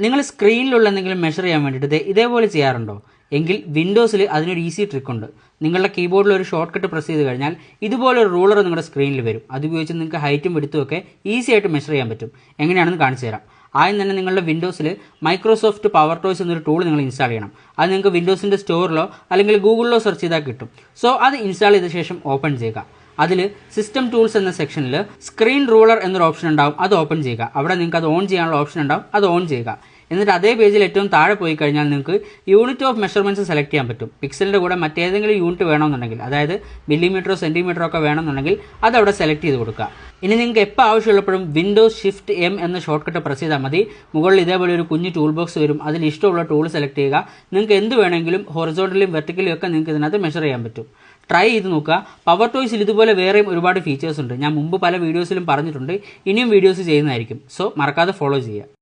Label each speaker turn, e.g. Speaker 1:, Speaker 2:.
Speaker 1: നിങ്ങൾ സ്ക്രീനിലുള്ള എന്തെങ്കിലും മെഷർ ചെയ്യാൻ വേണ്ടിയിട്ട് ഇതേപോലെ ചെയ്യാറുണ്ടോ? എങ്കിൽ വിൻഡോസിൽ അതിനൊരു ഈസി ട്രിക്ക് ഉണ്ട്. നിങ്ങളുടെ കീബോർഡിൽ ഒരു ഷോർട്ട് കട്ട് പ്രസ് ചെയ്ത് കഴിഞ്ഞാൽ ഇതുപോലെ ഒരു റൂളർ നിങ്ങളുടെ സ്ക്രീനിൽ വരും. അത് ഉപയോഗിച്ച് നിങ്ങൾക്ക് ഹൈറ്റും വെടുത്തുമൊക്കെ ഈസി ആയിട്ട് മെഷർ ചെയ്യാൻ പറ്റും. എങ്ങനെയാണെന്ന് കാണിച്ചു തരാം. ആദ്യം തന്നെ നിങ്ങളുടെ വിൻഡോസിൽ മൈക്രോസോഫ്റ്റ് പവർ ടോയ്സ് എന്നൊരു ടൂൾ നിങ്ങൾ ഇൻസ്റ്റാൾ ചെയ്യണം. അത് നിങ്ങൾക്ക് വിൻഡോസിന്റെ സ്റ്റോറിലോ അല്ലെങ്കിൽ ഗൂഗിളിലോ സെർച്ച് ചെയ്താൽ കിട്ടും. സോ അത് ഇൻസ്റ്റാൾ ചെയ്ത ശേഷം ഓപ്പൺ ചെയ്യുക. അതിൽ സിസ്റ്റം ടൂൾസ് എന്ന സെക്ഷനിൽ സ്ക്രീൻ റൂളർ എന്നൊരു ഓപ്ഷൻ ഉണ്ടാവും. അത് ഓപ്പൺ ചെയ്യുക. അവിടെ നിങ്ങൾക്ക് അത് ഓൺ ചെയ്യാനുള്ള ഓപ്ഷൻ ഉണ്ടാവും. അത് ഓൺ ചെയ്യുക. എന്നിട്ട് അതേ പേജിൽ ഏറ്റവും താഴെ പോയി കഴിഞ്ഞാൽ നിങ്ങൾക്ക് യൂണിറ്റ് ഓഫ് മെഷർമെന്റ്സ് സെലക്ട് ചെയ്യാൻ പറ്റും. പിക്സലിന്റെ കൂടെ മറ്റേതെങ്കിലും യൂണിറ്റ് വേണമെന്നുണ്ടെങ്കിൽ അതായത് മില്ലിമീറ്ററോ സെന്റിമീറ്ററോ ഒക്കെ വേണമെന്നുണ്ടെങ്കിൽ അത് അവിടെ സെലക്ട് ചെയ്ത് കൊടുക്കുക. ഇനി നിങ്ങൾക്ക് എപ്പോൾ ആവശ്യമുള്ളപ്പോഴും വിൻഡോസ് ഷിഫ്റ്റ് എം എന്ന ഷോർട്ട് കട്ട് പ്രസ് ചെയ്താൽ മതി. മുകളിൽ ഇതേപോലെ ഒരു കുഞ്ഞ് ടൂൾ ബോക്സ് വരും. അതിൽ ഇഷ്ടമുള്ള ടൂൾ സെലക്ട് ചെയ്യുക. നിങ്ങൾക്ക് എന്ത് വേണമെങ്കിലും ഹൊറിസോണ്ടലും വെർട്ടിക്കലും ഒക്കെ നിങ്ങൾക്ക് ഇതിനകത്ത് മെഷർ ചെയ്യാൻ പറ്റും. ട്രൈ ചെയ്ത് നോക്കുക. പവർ ടോയ്സിൽ ഇതുപോലെ വേറെയും ഒരുപാട് ഫീച്ചേഴ്സ് ഉണ്ട്. ഞാൻ മുമ്പ് പല വീഡിയോസിലും പറഞ്ഞിട്ടുണ്ട്. ഇനിയും വീഡിയോസ് ചെയ്യുന്നതായിരിക്കും. സോ മറക്കാതെ ഫോളോ ചെയ്യുക.